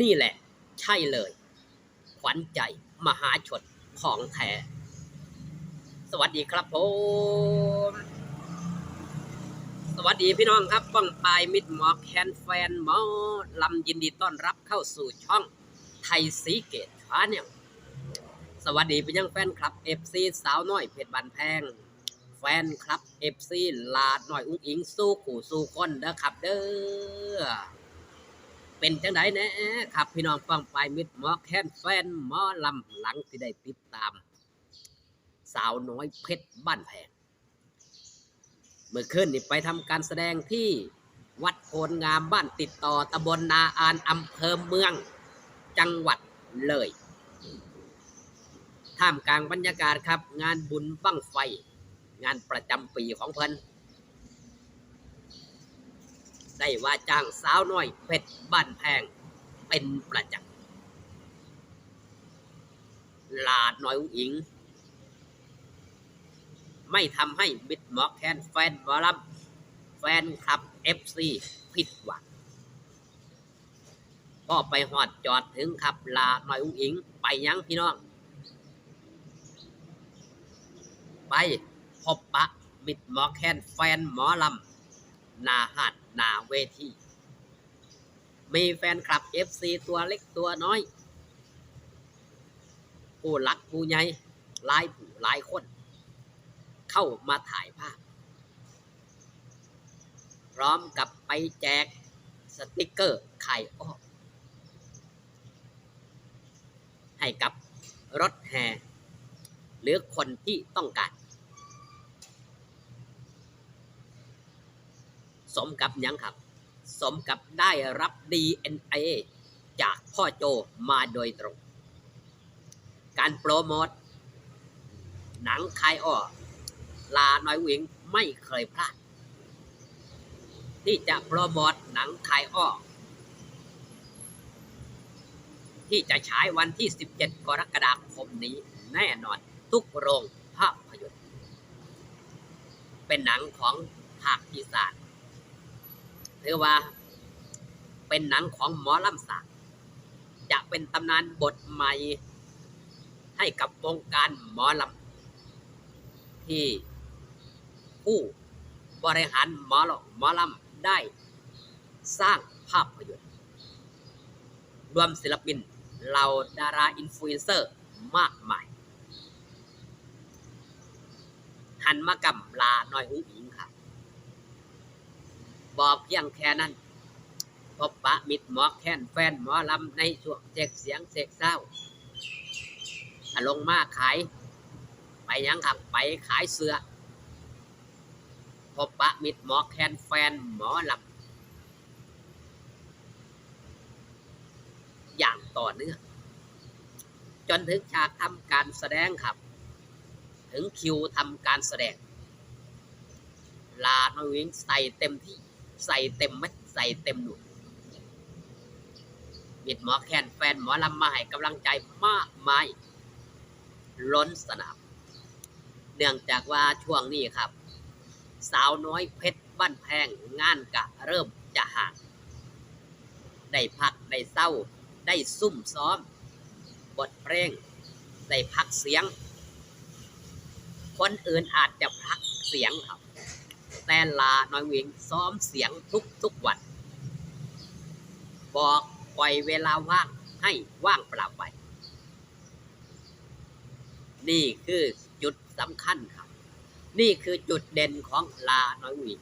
นี่แหละ ใช่เลย ขวัญใจมหาชนของแท้สวัสดีครับผมสวัสดีพี่น้องครับบ้องปลายมิดหมอแคนแฟนหมอลำยินดีต้อนรับเข้าสู่ช่องไทยสีเกตชาเนี่ยสวัสดีไปยังแฟนคลับเอฟซีสาวน้อยเพชรบันแพง แฟนคลับเอฟซีลาดหน่อยอุ้งอิงสู้ขู่สู้คนเด้อครับเด้อ เป็นจังไดแนะครับพี่น้องฟังไปมิดหมอแคนแฟนหมอลำหลังที่ได้ติดตาม สาวน้อยเพชรบ้านแพงเมื่อคืนนี่ไปทำการแสดงที่วัดโพนงามบ้านติดต่อตำบลนาอานอำเภอเมืองจังหวัดเลยท่ามกลางบรรยากาศครับ งานบุญบั้งไฟ งานประจำปีของเพิ่น ได้ว่าจ้างสาวน้อยเพชรบ้านแพงเป็นประจำลาดน้อยอุ๋งอิง ไม่ทำให้บิดหมอกแคนแฟนบอลัมแฟนคลับเอฟซีผิดหวังก็ไปหอดจอดถึงขับลาหน่อยอุ้งอิง ไปยังพี่น้อง ไปพบปะบิดหมอแคนแฟนหมอลำนาหัด หนาเวทีมีแฟนคลับเอฟซีตัวเล็กตัวน้อย ผู้หลักผู้ใหญ่หลายผู้หลายคน เข้ามาถ่ายภาพ พร้อมกับไปแจกสติกเกอร์ไข่อ้อให้กับรถแห่หรือคนที่ต้องการ มกับยังครับ สมกับได้รับ DNA จากพ่อโจมาโดยตรง การโปรโมทหนังคายอ้อลาน้อยวิงไม่เคยพลาด ที่จะโปรโมทหนังคายอ้อที่จะฉายวันที่ 17 กรกฎาคมนี้แน่นอนทุกโรงภาพยนตร์ เป็นหนังของภาคอีสาน หรือว่า เป็นหนังของหมอลำสากจะเป็นตำนานบทใหม่ ให้กับวงการหมอลำที่ผู้บริหารหมอลหมอลำได้สร้างภาพยนตร์รวมศิลปินเหล่าดาราอินฟลูเอนเซอร์มากมาย หันมากำลาน้อยอุ้งอิงครั บอกเพียงแค่นั้นพบปะมิตรหมอแค้นแฟนหมอลำในช่วงเจ็กเสียงเสกเศร้าลงมาขาย ไปยังครับไปขายเสือพบปะมิตรหมอแคนแฟนหมอลำอย่างต่อเนื่องจนถึงฉากทำการแสดงครับ ถึงคิวทำการแสดง ลาโนวิงใส่เต็มที่ ใส่เต็มเม็ดใส่เต็มหนุนมิดหมอแคนแฟนหมอลำมาให้กำลังใจมากมายล้นสนาม เนื่องจากว่าช่วงนี้ครับ สาวน้อยเพชรบ้านแพงงานกะเริ่มจะห่าง ได้พัก ได้เศร้า ได้ซุ่มซ้อม บทเพลงได้พักเสียง คนอื่นอาจจะพักเสียงครับ แต่ลาน้อยเวงซ้อมเสียงทุกทุกวัน บอกปล่อยเวลาว่างให้ว่างเปล่าไป นี่คือจุดสำคัญครับ นี่คือจุดเด่นของลาน้อยหวิง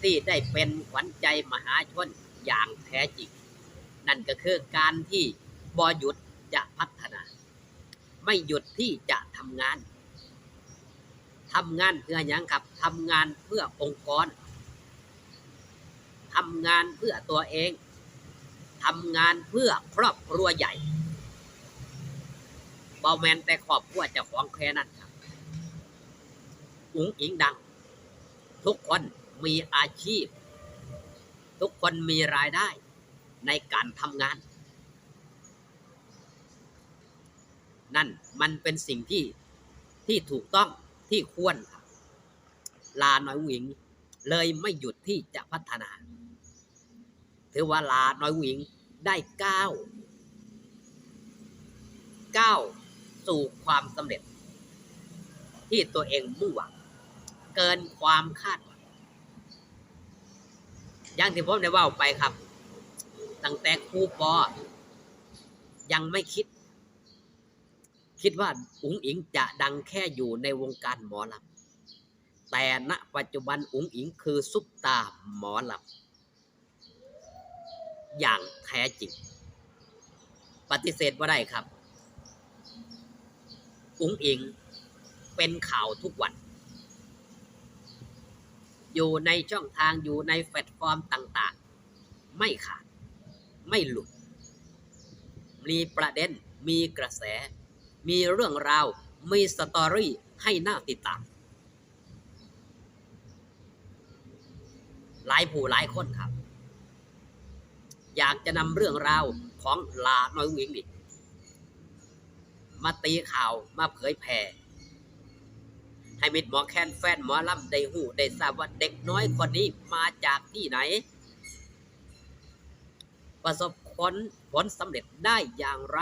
ที่ได้เป็นขวัญใจมหาชนอย่างแท้จริง นั่นก็คือการที่บอหยุดจะพัฒนา ไม่หยุดที่จะทำงาน ทำงานเพื่อหยังครับทำงานเพื่อองค์กรทำงานเพื่อตัวเองทำงานเพื่อครอบครัวใหญ่บอแมนแต่ครอบครัวเจะของแค่นั้นครับอุ๋งอิงดัง ทุกคนมีอาชีพ ทุกคนมีรายได้ในการทำงาน นั่นมันเป็นสิ่งที่ที่ถูกต้อง ที่ควรครับลาน้อยหวิง เลยไม่หยุดที่จะพัฒนา ถือว่าลาน้อยหวิงได้ก้าวก้าวสู่ความสำเร็จ ที่ตัวเองมุ่งหวัง เกินความคาดหวังอย่างที่ผมได้ว่าไปครับ ตั้งแต่ครูปอยังไม่คิด คิดว่าอุ๋งอิงจะดังแค่อยู่ในวงการหมอลำแต่ณปัจจุบันอุ๋งอิงคือซุปตาหมอลำอย่างแท้จริง ปฏิเสธว่าได้ครับ อุ๋งอิงเป็นข่าวทุกวัน อยู่ในช่องทางอยู่ในแพลตฟอร์มต่าง ๆ ไม่ขาด ไม่หลุด มีประเด็นมีกระแส มีเรื่องราว มีสตอรี่ให้น่าติดตาม หลายผู้หลายคนครับ อยากจะนำเรื่องราวของลาน้อยวิงดิมาตีข่าวมาเผยแผ่ให้มิดหมอแคนแฟนหมอลำได้หูได้ทราบว่าเด็กน้อยคนนี้มาจากที่ไหน ประสบผลผลสำเร็จได้อย่างไร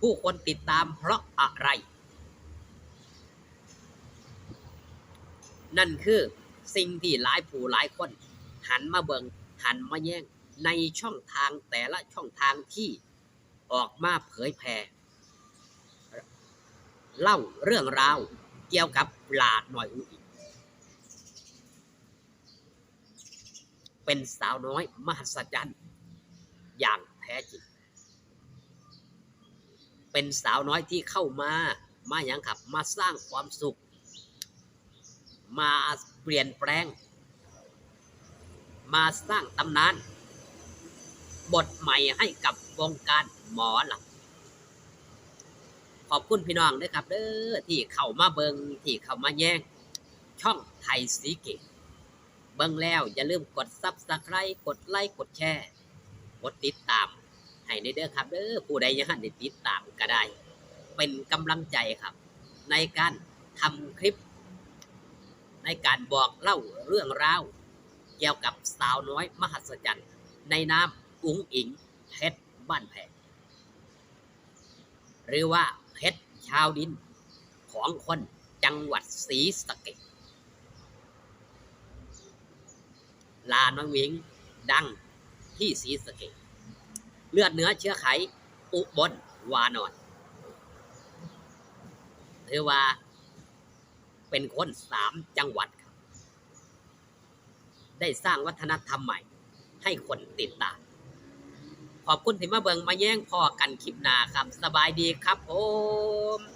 ผู้คนติดตามเพราะอะไร นั่นคือสิ่งที่หลายผู้หลายคน หันมาเบิงหันมาแย่งในช่องทางแต่ละช่องทางที่ออกมาเผยแผ่เล่าเรื่องราวเกี่ยวกับหลาดหน่อยอุอีกเป็นสาวน้อยมหัศจรรย์อย่างแท้จริง เป็นสาวน้อยที่เข้ามา มาอย่างขับ มาสร้างความสุข มาเปลี่ยนแปลง มาสร้างตำนาน บทใหม่ให้กับวงการหมอหลำขอบคุณพี่น้องด้วยครับเด้อที่เข้ามาเบิงที่เข้ามาแย่ง ช่องไทยสีเกตเบิงแล้วอย่าลืมกดซับสไครต์กดไลค์กดแชร์ กดติดตาม ให้ในเด้อครับเด้อผู้ใดยังได้ติดตามก็ได้ เป็นกำลังใจครับ ในการทำคลิป ในการบอกเล่าเรื่องราวเกี่ยวกับสาวน้อยมหัศจรรย์ในนามอุ๋งอิงเพชรบ้านแพงหรือว่าเพชรชาวดินของคนจังหวัดศรีสะเกษลาน้องวิงดังที่ศรีสะเกษ เลือดเนื้อเชื้อไข อุบลวานอนถือว่า เป็นคนสามจังหวัดครับได้สร้างวัฒนธรรมใหม่ ให้คนติดตาม ขอบคุณที่มาเบิงมาแย่งพอกันคลิปหนาครับ สบายดีครับผม